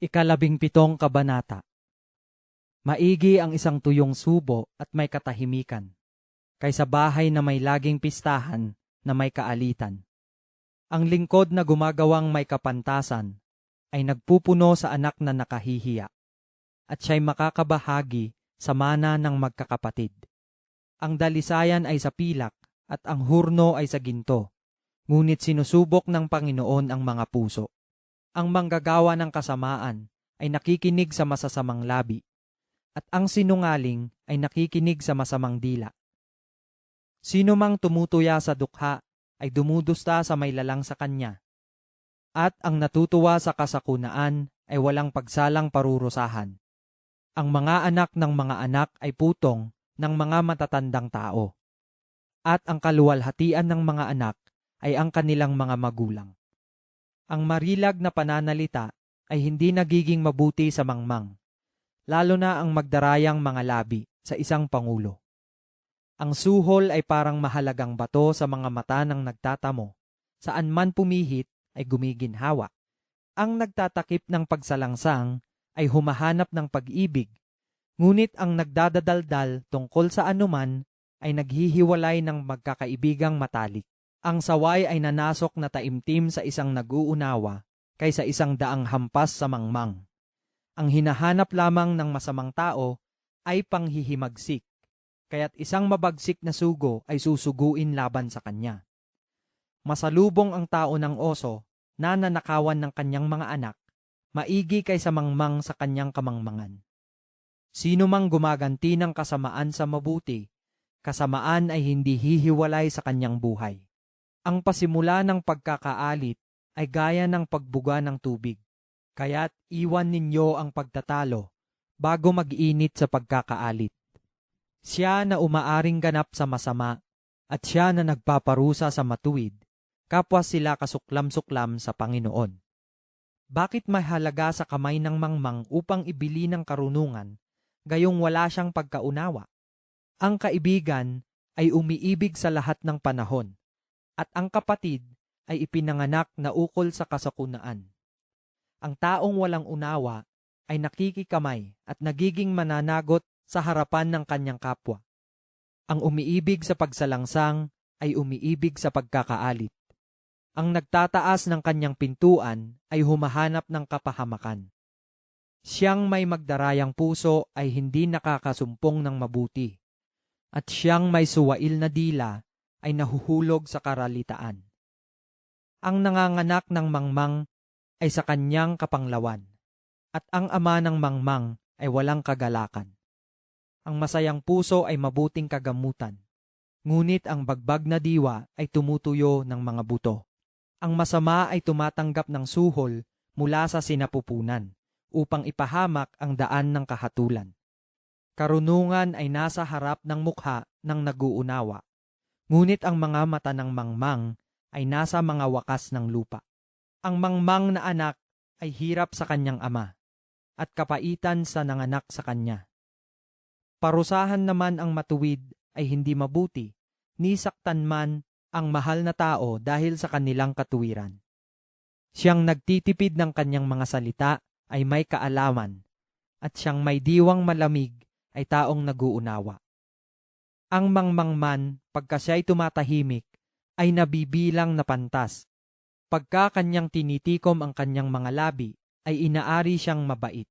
Ikalabing pitong kabanata. Maigi ang isang tuyong subo at may katahimikan, kaysa bahay na may laging pistahan na may kaalitan. Ang lingkod na gumagawang may kapantasan ay nagpupuno sa anak na nakahihiya, at siya'y makakabahagi sa mana ng magkakapatid. Ang dalisayan ay sa pilak at ang hurno ay sa ginto, ngunit sinusubok ng Panginoon ang mga puso. Ang manggagawa ng kasamaan ay nakikinig sa masasamang labi, at ang sinungaling ay nakikinig sa masamang dila. Sino mang tumutuya sa dukha ay dumudusta sa may lalang sa kanya, at ang natutuwa sa kasakunaan ay walang pagsalang parurusahan. Ang mga anak ng mga anak ay putong ng mga matatandang tao, at ang kaluwalhatian ng mga anak ay ang kanilang mga magulang. Ang marilag na pananalita ay hindi nagiging mabuti sa mangmang, lalo na ang magdarayang mga labi sa isang pangulo. Ang suhol ay parang mahalagang bato sa mga mata ng nagtatamo, saan man pumihit ay gumiginhawa. Ang nagtatakip ng pagsalangsang ay humahanap ng pag-ibig, ngunit ang nagdadadaldal tungkol sa anuman ay naghihiwalay ng magkakaibigang matalik. Ang saway ay nanasok na taimtim sa isang nag-uunawa kaysa isang daang hampas sa mangmang. Ang hinahanap lamang ng masamang tao ay panghihimagsik, kaya't isang mabagsik na sugo ay susuguin laban sa kanya. Masalubong ang tao ng oso na nanakawan ng kanyang mga anak, maigi kaysa mangmang sa kanyang kamangmangan. Sino mang gumaganti ng kasamaan sa mabuti, kasamaan ay hindi hihiwalay sa kanyang buhay. Ang pasimula ng pagkakaalit ay gaya ng pagbuga ng tubig, kaya't iwan ninyo ang pagtatalo bago mag-init sa pagkakaalit. Siya na umaaring ganap sa masama at siya na nagpaparusa sa matuwid, kapwa sila kasuklam-suklam sa Panginoon. Bakit mahalaga sa kamay ng mangmang upang ibili ng karunungan, gayong wala siyang pagkaunawa? Ang kaibigan ay umiibig sa lahat ng panahon, at ang kapatid ay ipinanganak na ukol sa kasakunaan. Ang taong walang unawa ay nakikikamay at nagiging mananagot sa harapan ng kanyang kapwa. Ang umiibig sa pagsalangsang ay umiibig sa pagkakaalit. Ang nagtataas ng kanyang pintuan ay humahanap ng kapahamakan. Siyang may magdarayang puso ay hindi nakakasumpong ng mabuti, at siyang may suwail na dila ay nahuhulog sa karalitaan. Ang nanganganak ng mangmang ay sa kanyang kapanglawan, at ang ama ng mangmang ay walang kagalakan. Ang masayang puso ay mabuting kagamutan, ngunit ang bagbag na diwa ay tumutuyo ng mga buto. Ang masama ay tumatanggap ng suhol mula sa sinapupunan upang ipahamak ang daan ng kahatulan. Karunungan ay nasa harap ng mukha ng naguunawa, ngunit ang mga mata ng mangmang ay nasa mga wakas ng lupa. Ang mangmang na anak ay hirap sa kanyang ama, at kapaitan sa nanganak sa kanya. Parusahan naman ang matuwid ay hindi mabuti, ni saktan man ang mahal na tao dahil sa kanilang katuwiran. Siyang nagtitipid ng kanyang mga salita ay may kaalaman, at siyang may diwang malamig ay taong naguunawa. Ang mangmangman, pagka siya'y tumatahimik, ay nabibilang na pantas. Pagka kanyang tinitikom ang kanyang mga labi, ay inaari siyang mabait.